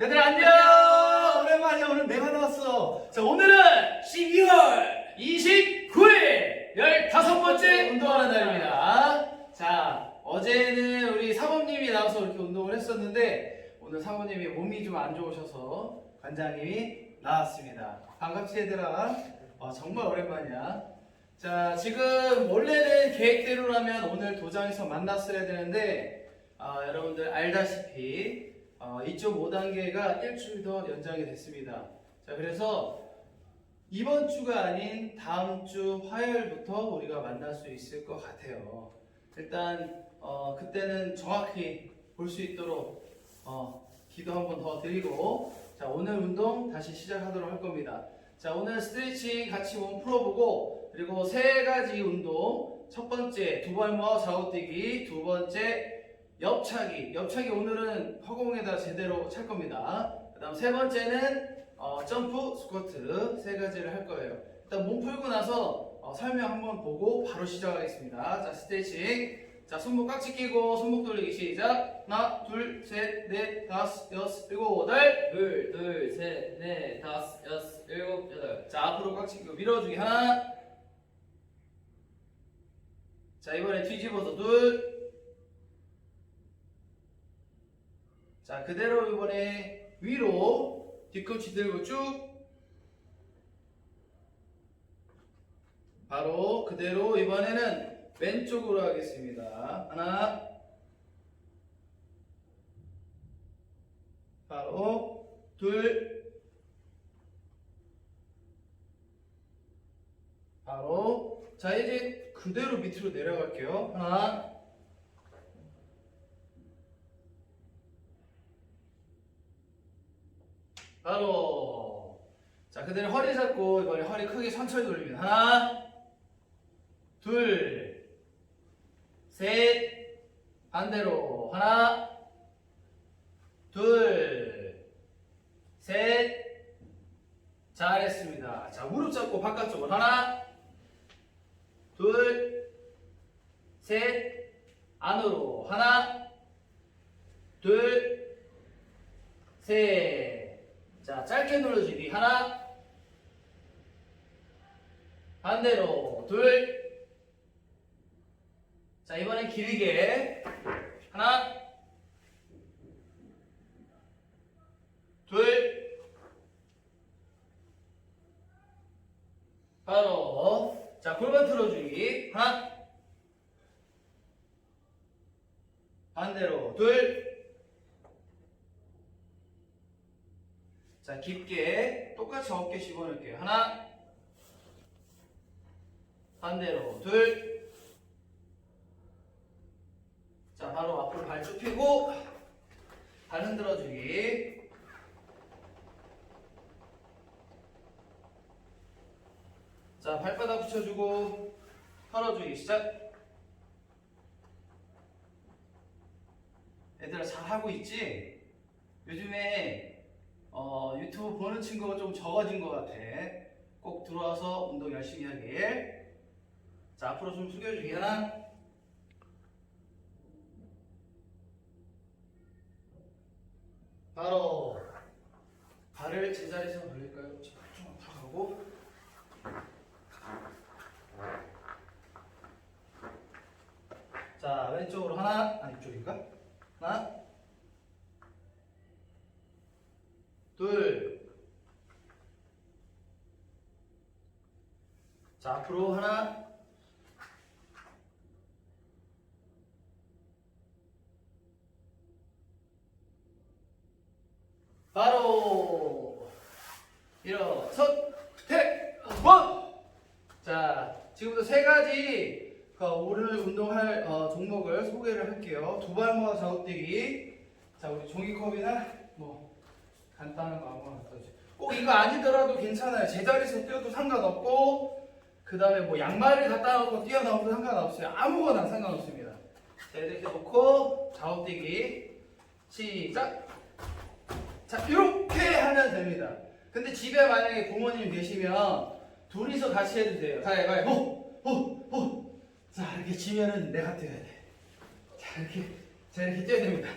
얘들 안녕! 오랜만이야. 오늘 내가 나왔어. 자, 오늘은 12월 29일 15번째 운동하는 날입니다. 자, 어제는 우리 사모님이 나와서 이렇게 운동을 했었는데 오늘 사모님이 몸이 좀 안 좋으셔서 관장님이 나왔습니다. 반갑지 얘들아? 와, 정말 오랜만이야. 자, 지금 원래는 계획대로라면 오늘 도장에서 만났어야 되는데 아, 여러분들 알다시피 어, 2.5단계가 일주일 더 연장이 됐습니다. 자, 그래서 이번 주가 아닌 다음 주 화요일부터 우리가 만날 수 있을 것 같아요. 일단 어, 그때는 정확히 볼 수 있도록 어, 기도 한 번 더 드리고 자 오늘 운동 다시 시작하도록 할 겁니다. 자 오늘 스트레칭 같이 몸 풀어보고 그리고 세 가지 운동 첫 번째 두 발 모아 좌우뛰기 두 번째 옆차기 옆차기 오늘은 허공에다 제대로 찰 겁니다. 그 다음 세 번째는 어, 점프 스쿼트 세 가지를 할 거예요. 일단 몸 풀고 나서 어, 설명 한번 보고 바로 시작하겠습니다. 자 스트레칭 자 손목 깍지 끼고 손목 돌리기 시작 하나 둘 셋 넷 다섯 여섯 일곱 여덟 둘, 둘, 셋, 넷, 다섯, 여섯, 일곱, 여덟. 자 앞으로 꽉 치고 밀어주기 하나 자 이번에 뒤집어서 둘 자 그대로 이번에 위로 뒤꿈치 들고 쭉. 바로 그대로 이번에는 왼쪽으로 하겠습니다. 하나. 바로 둘. 바로. 자 이제 그대로 밑으로 내려갈게요. 하나 바로. 자 그대로 허리 잡고 이번에 허리 크게 천천히 돌립니다. 하나 둘 셋 반대로. 하나 둘 셋. 잘했습니다. 자, 무릎 잡고 바깥쪽으로. 하나, 둘, 셋, 안으로. 하나, 둘, 셋. 자, 짧게 눌러주기 하나, 반대로. 둘. 자, 이번엔 길게. 하나, 둘. 바로 자 골반 틀어주기 하나 반대로 둘 자 깊게 똑같이 어깨 집어넣을게요. 하나. 반대로 둘 자 바로 앞으로 발 쭉 펴고 발 흔들어 주기. 자, 발바닥 붙여주고 털어주기. 시작. 얘들아 잘하고 있지? 요즘에 어, 유튜브 보는 친구가 좀 적어진 것 같아. 꼭 들어와서 운동 열심히 하길. 자, 앞으로 좀 숙여주기 하나. 바로 발을 제자리에서 돌릴까요? 좀 앞으로 가고. 자 왼쪽으로 하나 아 이쪽인가 하나 둘 자 앞으로 하나 바로 일어서 태원 자 지금부터 세 가지 그 오늘 운동할 어, 종목을 소개를 할게요. 두 발 모아 좌우뛰기. 자, 우리 종이컵이나 뭐 간단한 거 아무거나 갖다 주세요. 꼭 이거 아니더라도 괜찮아요. 제자리에서 뛰어도 상관없고 그 다음에 뭐 양말을 갖다 놓고 뛰어나오도 상관없어요. 아무거나 상관없습니다. 자, 이렇게 놓고 좌우뛰기 시작. 자, 이렇게 하면 됩니다. 근데 집에 만약에 부모님 계시면 둘이서 같이 해도 돼요. 가위바위보, 호, 호. 자, 이렇게 지면은 내가 뛰어야 돼. 자, 이렇게, 자, 이렇게 뛰어야 됩니다.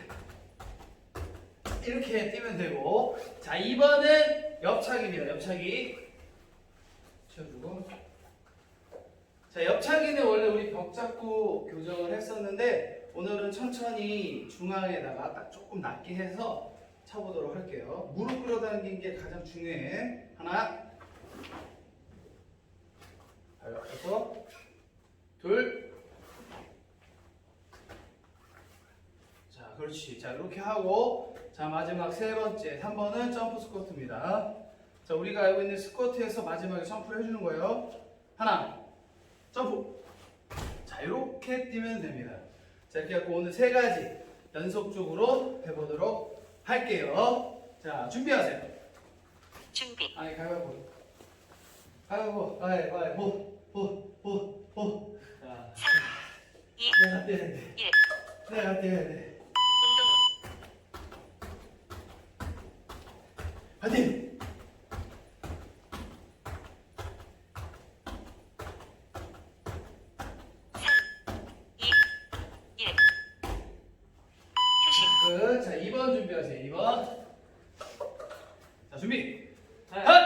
이렇게 뛰면 되고. 자 2번은 옆차기입니다 옆차기. 자 옆차기는 원래 우리 벽 잡고 교정을 했었는데 오늘은 천천히 중앙에다가 딱 조금 낮게 해서 차보도록 할게요. 무릎 끌어당기는 게 가장 중요해. 하나. 밟아서. 둘. 자, 그렇지. 자, 이렇게 하고, 자, 마지막 세 번째, 3번은 점프 스쿼트입니다. 자, 우리가 알고 있는 스쿼트에서 마지막에 점프를 해주는 거예요. 하나, 점프. 자, 이렇게 뛰면 됩니다. 자, 이렇게 해서 오늘 세 가지 연속적으로 해보도록 할게요. 자, 준비하세요. 준비 아니, 가위바위보. 가위바위보, 가위바위보, 보, 보, 보. 자, 2 내가 뛰어야 돼. 1 내가 뛰어야 돼. 화이팅! 이1 휴식 끝. 자, 2번 준비하세요. 2번. 자, 준비. 네. 핫!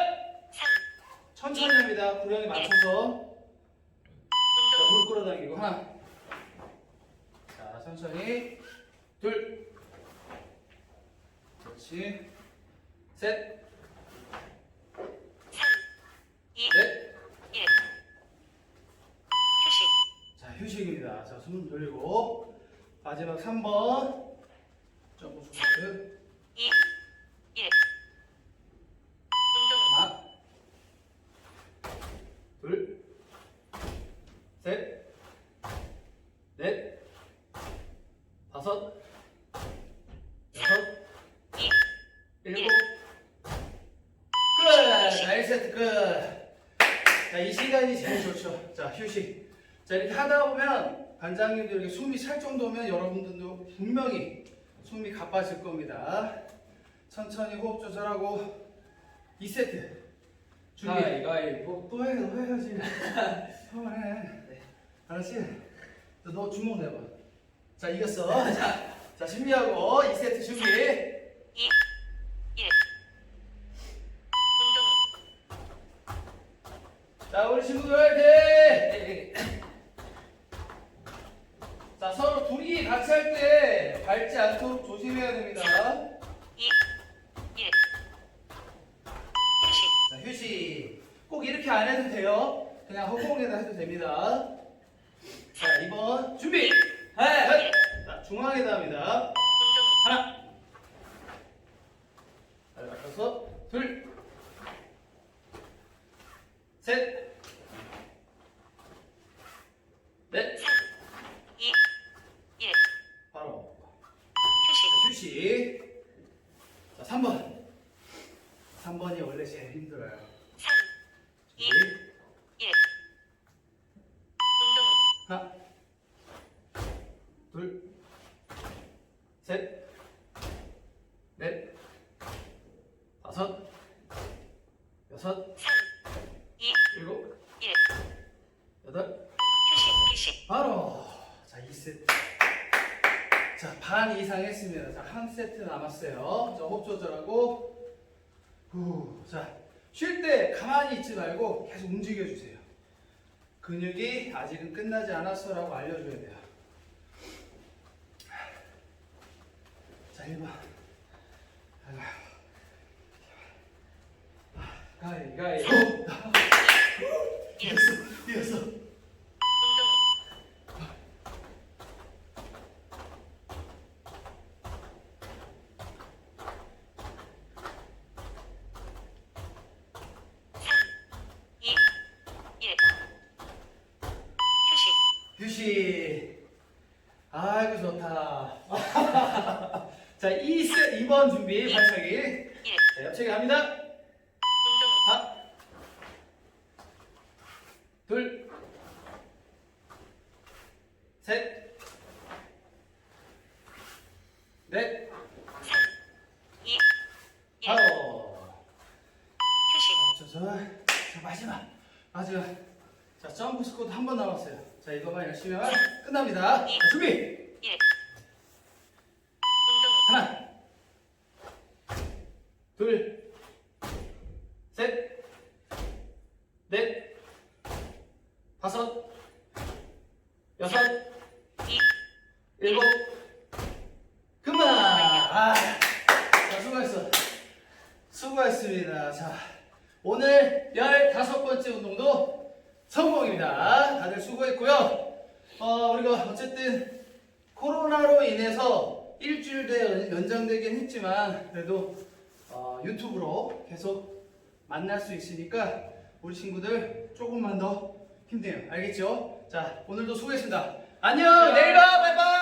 3 천천히 합니다. 구령에 맞춰서. 자, 운동 무릎 끌어당기고. 하나. 자, 천천히. 둘. 그렇지. 셋. 3 2 넷. 1 휴식 자, 휴식입니다. 자, 숨 돌리고. 마지막 3번. 점프 스쿼트. 2 1 운동 하나, 둘, 셋, 넷, 다섯, 여섯, 2 일곱, 끝! 자, 1 세트 끝! 자, 이 시간이 제일 좋죠. 자, 휴식. 자, 이렇게 하다 보면 관장님들 이렇게 숨이 찰 정도면 여러분들도 분명히 숨이 가빠질 겁니다. 천천히 호흡 조절하고 2세트. 준비. 가위바위보. 또 해, 너 해야지. 한번 해. 알았지? 너, 너 주먹 내봐. 자, 이겼어. 자, 자, 준비하고 2세트 준비. 2 1 운동 자, 우리 친구들 화이팅! 네. 자, 서로 둘이 같이 할 때 밟지 않도록 조심해야 됩니다. 2 1 휴식 자, 휴식. 꼭 이렇게 안 해도 돼요. 그냥 허공에다 해도 됩니다. 자, 2번 준비. 네. 자, 중앙에다 합니다. 하나. 잘 맞춰서 둘. 3세트 남았어요. 자, 호흡 조절하고 후. 자, 쉴 때 가만히 있지 말고 계속 움직여 주세요. 근육이 아직은 끝나지 않았어라고 알려 줘야 돼요. 자, 1번. 아, 가위 가위. 아이고 좋다. 자, 2세 2번 준비 발차기. 1 자, 옆차기 갑니다. 하나, 둘, 셋, 넷, 3 2 1 바로. 휴식 자, 자, 자, 마지막, 마지막. 자, 점프 스쿼트 한 번 남았어요. 자, 이거만 열심히 하면 끝납니다. 예. 자, 준비! 예. 하나, 둘, 셋, 넷, 다섯, 여섯, 어쨌든 코로나로 인해서 일주일 돼 연- 연장되긴 했지만 그래도 어, 유튜브로 계속 만날 수 있으니까 우리 친구들 조금만 더 힘내요. 알겠죠? 자, 오늘도 수고했습니다. 안녕. 내일 봐. 바이바이.